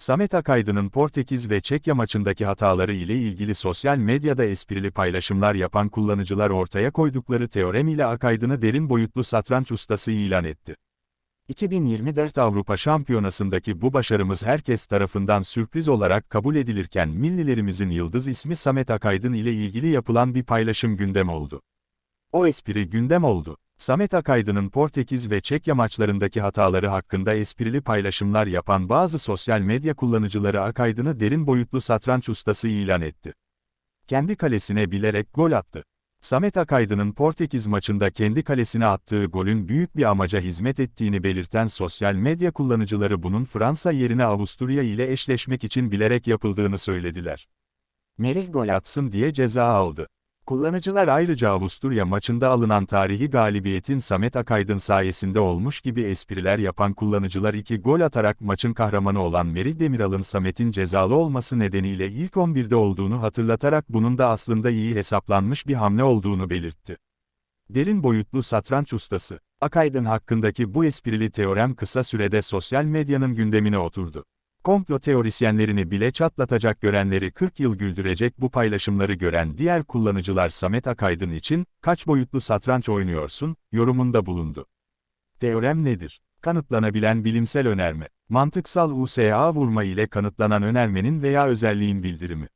Samet Akaydın'ın Portekiz ve Çekya maçındaki hataları ile ilgili sosyal medyada esprili paylaşımlar yapan kullanıcılar ortaya koydukları teorem ile Akaydın'ı derin boyutlu satranç ustası ilan etti. 2024 Avrupa Şampiyonası'ndaki bu başarımız herkes tarafından sürpriz olarak kabul edilirken millilerimizin yıldız ismi Samet Akaydın ile ilgili yapılan bir paylaşım gündem oldu. O espri gündem oldu. Samet Akaydın'ın Portekiz ve Çekya maçlarındaki hataları hakkında esprili paylaşımlar yapan bazı sosyal medya kullanıcıları Akaydın'ı derin boyutlu satranç ustası ilan etti. Kendi kalesine bilerek gol attı. Samet Akaydın'ın Portekiz maçında kendi kalesine attığı golün büyük bir amaca hizmet ettiğini belirten sosyal medya kullanıcıları bunun Fransa yerine Avusturya ile eşleşmek için bilerek yapıldığını söylediler. Merih gol atsın diye ceza aldı. Kullanıcılar ayrıca Avusturya maçında alınan tarihi galibiyetin Samet Akaydın sayesinde olmuş gibi espriler yapan kullanıcılar iki gol atarak maçın kahramanı olan Merih Demiral'ın Samet'in cezalı olması nedeniyle ilk 11'de olduğunu hatırlatarak bunun da aslında iyi hesaplanmış bir hamle olduğunu belirtti. Derin boyutlu satranç ustası, Akaydın hakkındaki bu esprili teorem kısa sürede sosyal medyanın gündemine oturdu. Komplo teorisyenlerini bile çatlatacak görenleri 40 yıl güldürecek bu paylaşımları gören diğer kullanıcılar Samet Akaydın için, kaç boyutlu satranç oynuyorsun, yorumunda bulundu. Teorem nedir? Kanıtlanabilen bilimsel önerme. Mantıksal USA vurma ile kanıtlanan önermenin veya özelliğin bildirimi.